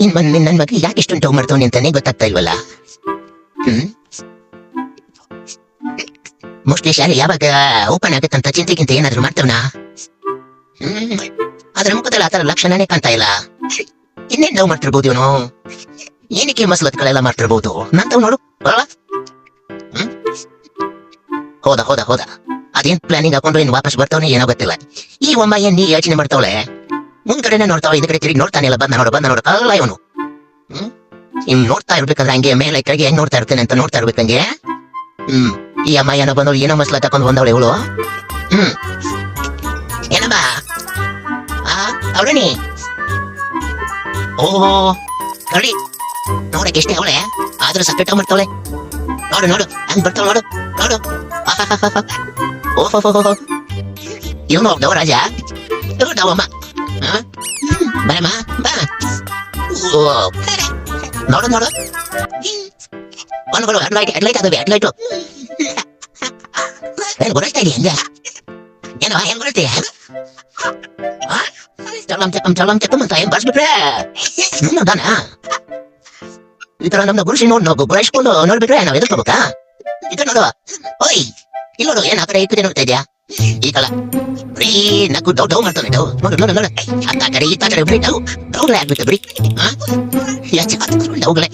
ಇನ್ ಬಂದ್ ನನ್ ಮಗ ಯಾಕೆ ಇಷ್ಟೊಂದು ಟವ್ ಮಾಡ್ತಾವನೆ ಅಂತಾನೆ ಗೊತ್ತಾಗ್ತಾ ಇಲ್ವಲ್ಲ? ಹ್ಮ್? ಮೋಸ್ಟ್ಲಿ ಶಾಲೆ ಯಾವಾಗ ಓಪನ್ ಆಗತ್ತಂತ ಚಿಂತೆಗಿಂತ ಏನಾದ್ರು ಮಾಡ್ತವನ? ಹ್ಮ್. ಅದ್ರ ಮುಖದಲ್ಲಿ ಆತರ ಲಕ್ಷಣನೇ ಕಾಣ್ತಾ ಇಲ್ಲ. ಇನ್ನೇನ್ ನಾವು ಮಾಡ್ತಿರ್ಬೋದು ಇವನು? ಏನಕ್ಕೆ ಮಸಲತ್ಗಳೆಲ್ಲ ಮಾಡ್ತಿರ್ಬೋದು? ನಂತವ್ ನೋಡು, ಬರಲ್ಲ? ಹ್ಮ್? ಹೋದ ಹೋದ ಹೋದ. ಅದೇನ್ ಪ್ಲಾನಿಂಗ್ ಹಾಕೊಂಡು ಇನ್ ವಾಪಸ್ ಬರ್ತಾವನೆ ಏನೋ ಗೊತ್ತಿಲ್ಲ. ಈ ಒಮ್ಮ ಏನ್ ನೀ ಯೋಚನೆ ಮಾಡ್ತಾವಳೆ? ಮುಂದ್ಗಡೆನೆ ನೋಡ್ತಾವ ಹಿಂದ್ಗಡೆ ತಿರುಗಿ ನೋಡ್ತಾನೆ ಇಲ್ಲ. ಬಂದ ನೋಡು ಬಂದ ನೋಡು. ಅಲ್ಲ ಇವನು. ಹ್ಮ್? ಇವ್ ನೋಡ್ತಾ ಇರ್ಬೇಕಾದ್ರೆ ಹಂಗೆ ಮೇಲೆ ಕೆಳಗೆ ಹೆಂಗ್ ನೋಡ್ತಾ ಇರ್ತೇನೆ ಅಂತ ನೋಡ್ತಾ ಇರ್ಬೇಕಂಗೆ ಹ್ಮ್? ಈ ಅಮ್ಮ ಏನೋ ಬಂದವಳು, ಏನೋ ಮಸಲ ತಕೊಂಡ್ ಬಂದವಳು ಇವಳು. ಹ್ಮ್? ಏನಮ್ಮ? ಆ ಅವಳನಿ ಓಹೋ ಕಳಿ ನೋಡಕ್ಕೆ ಎಷ್ಟೇ ಅವಳೆ, ಆದ್ರೂ ಸಪ್ರೇಟ್ ಮಾಡ್ತಾವಳೆ. ನೋಡು ನೋಡು. ಹಂಗ್ ಬರ್ತಾವ ನೋಡು ನೋಡು. ಓಹೋ ಇವನು ಹೋಗ್ದವ ರಾಜ ಹೋಗ್ದವಮ್ಮ ಬರಮ್ಮ ಬಾ ಓ ನೋಡು ನೋಡು ಒಂದು ಹೆಡ್ಲೈಟ್ ಹೆಡ್ಲೈಟ್ ಅದಾವೆ ಹೆಡ್ಲೈಟು ಏನು ಗೊತ್ತಾಗ್ತಾ ಇದೆಯಾ ಹಂಗೆ ಏನೋ ಹೆಂಗ್ ಬರುತ್ತೆ ಚಲಂ ಚಕಂ ಚಲಂ ಚಕಂ ಅಂತ ಏನ್ ಬರ್ಸ್ಬಿಟ್ರೆ ಹ್ಮ್ ಅದಾನ ಈ ತರ ನಮ್ನ ಗುರುಸಿ ನೋಡ್ ನಾವು ಗುರಾಯಿಸ್ಕೊಂಡು ನೋಡ್ಬಿಟ್ರೆ ನಾವ್ ಎದುರ್ಕೋಬೇಕಾ ಈ ಕಡೆ ನೋಡು ಓಯ್ ಇಲ್ಲಿ ನೋಡು ಏನ್ ಆ ಕಡೆ ಈ ಕಡೆ ನೋಡ್ತಾ ಇದ್ಯಾ ಈ ಕಲ. ಬರೀ ನಗು ಡೌ ಡೌ ಮಾಡ್ತಾನೆ ಡೌ. ನೋಡು ನೋಡು ನೋಡು. ಆ ಕಡೆ, ಈ ಕಡೆ ಬರೀ ಡೌ ಡೌಗಳೇ ಆಗ್ಬಿಟ್ಟು ಡೌಗಳೇ.